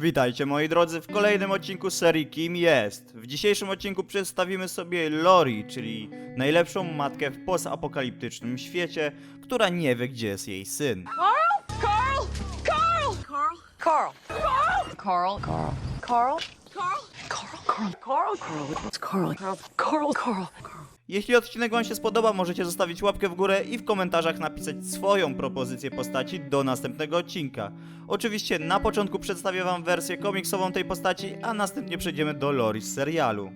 Witajcie moi drodzy w kolejnym odcinku serii Kim jest. W dzisiejszym odcinku przedstawimy sobie Lori, czyli najlepszą matkę w postapokaliptycznym świecie, która nie wie gdzie jest jej syn. Carl? Carl? Carl? Carl? Carl? Carl? Carl? Carl? Carl? Carl? Carl? Carl? It's Carl. Carl. Carl. Carl. Jeśli odcinek Wam się spodoba, możecie zostawić łapkę w górę i w komentarzach napisać swoją propozycję postaci do następnego odcinka. Oczywiście na początku przedstawię Wam wersję komiksową tej postaci, a następnie przejdziemy do Lori z serialu.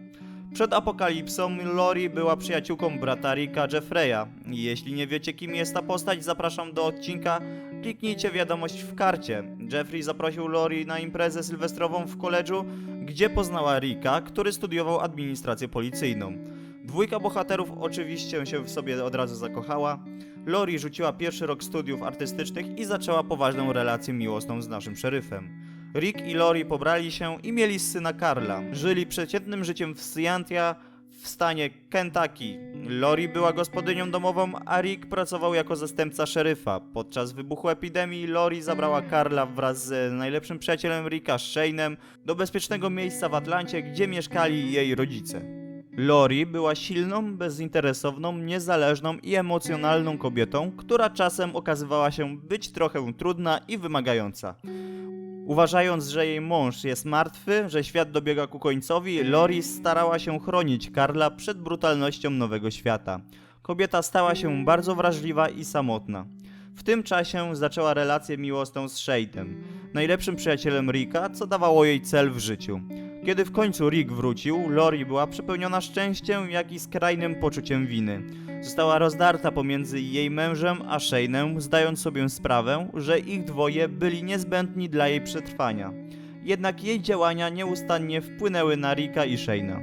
Przed apokalipsą Lori była przyjaciółką brata Ricka Jeffreya. Jeśli nie wiecie kim jest ta postać, zapraszam do odcinka. Kliknijcie wiadomość w karcie. Jeffrey zaprosił Lori na imprezę sylwestrową w koledżu, gdzie poznała Ricka, który studiował administrację policyjną. Dwójka bohaterów oczywiście się w sobie od razu zakochała. Lori rzuciła pierwszy rok studiów artystycznych i zaczęła poważną relację miłosną z naszym szeryfem. Rick i Lori pobrali się i mieli syna Karla. Żyli przeciętnym życiem w Scientia w stanie Kentucky. Lori była gospodynią domową, a Rick pracował jako zastępca szeryfa. Podczas wybuchu epidemii Lori zabrała Karla wraz z najlepszym przyjacielem Ricka, Shane'em, do bezpiecznego miejsca w Atlancie, gdzie mieszkali jej rodzice. Lori była silną, bezinteresowną, niezależną i emocjonalną kobietą, która czasem okazywała się być trochę trudna i wymagająca. Uważając, że jej mąż jest martwy, że świat dobiega ku końcowi, Lori starała się chronić Karla przed brutalnością nowego świata. Kobieta stała się bardzo wrażliwa i samotna. W tym czasie zaczęła relację miłosną z Shade'em, najlepszym przyjacielem Ricka, co dawało jej cel w życiu. Kiedy w końcu Rick wrócił, Lori była przepełniona szczęściem, jak i skrajnym poczuciem winy. Została rozdarta pomiędzy jej mężem a Shane'em, zdając sobie sprawę, że ich dwoje byli niezbędni dla jej przetrwania. Jednak jej działania nieustannie wpłynęły na Ricka i Shane'a.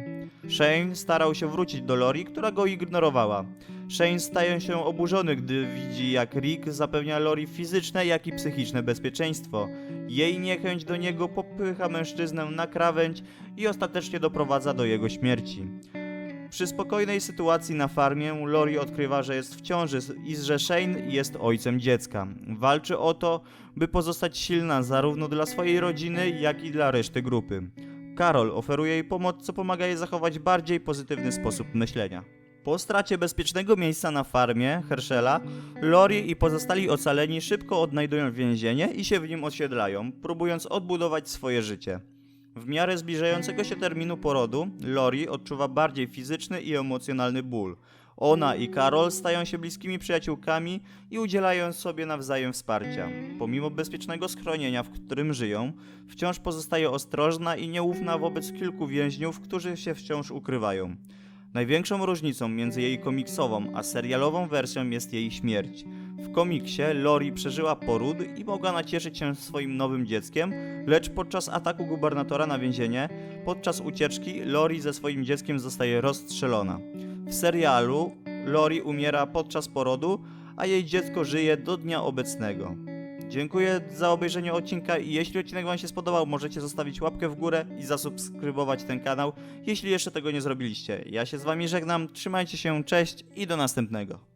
Shane starał się wrócić do Lori, która go ignorowała. Shane staje się oburzony, gdy widzi, jak Rick zapewnia Lori fizyczne, jak i psychiczne bezpieczeństwo. Jej niechęć do niego popycha mężczyznę na krawędź i ostatecznie doprowadza do jego śmierci. Przy spokojnej sytuacji na farmie Lori odkrywa, że jest w ciąży i że Shane jest ojcem dziecka. Walczy o to, by pozostać silna zarówno dla swojej rodziny, jak i dla reszty grupy. Karol oferuje jej pomoc, co pomaga jej zachować bardziej pozytywny sposób myślenia. Po stracie bezpiecznego miejsca na farmie Herschela, Lori i pozostali ocaleni szybko odnajdują więzienie i się w nim osiedlają, próbując odbudować swoje życie. W miarę zbliżającego się terminu porodu, Lori odczuwa bardziej fizyczny i emocjonalny ból. Ona i Karol stają się bliskimi przyjaciółkami i udzielają sobie nawzajem wsparcia. Pomimo bezpiecznego schronienia, w którym żyją, wciąż pozostaje ostrożna i nieufna wobec kilku więźniów, którzy się wciąż ukrywają. Największą różnicą między jej komiksową a serialową wersją jest jej śmierć. W komiksie Lori przeżyła poród i mogła nacieszyć się swoim nowym dzieckiem, lecz podczas ataku gubernatora na więzienie, podczas ucieczki Lori ze swoim dzieckiem zostaje rozstrzelona. W serialu Lori umiera podczas porodu, a jej dziecko żyje do dnia obecnego. Dziękuję za obejrzenie odcinka i jeśli odcinek Wam się spodobał, możecie zostawić łapkę w górę i zasubskrybować ten kanał, jeśli jeszcze tego nie zrobiliście. Ja się z Wami żegnam, trzymajcie się, cześć i do następnego.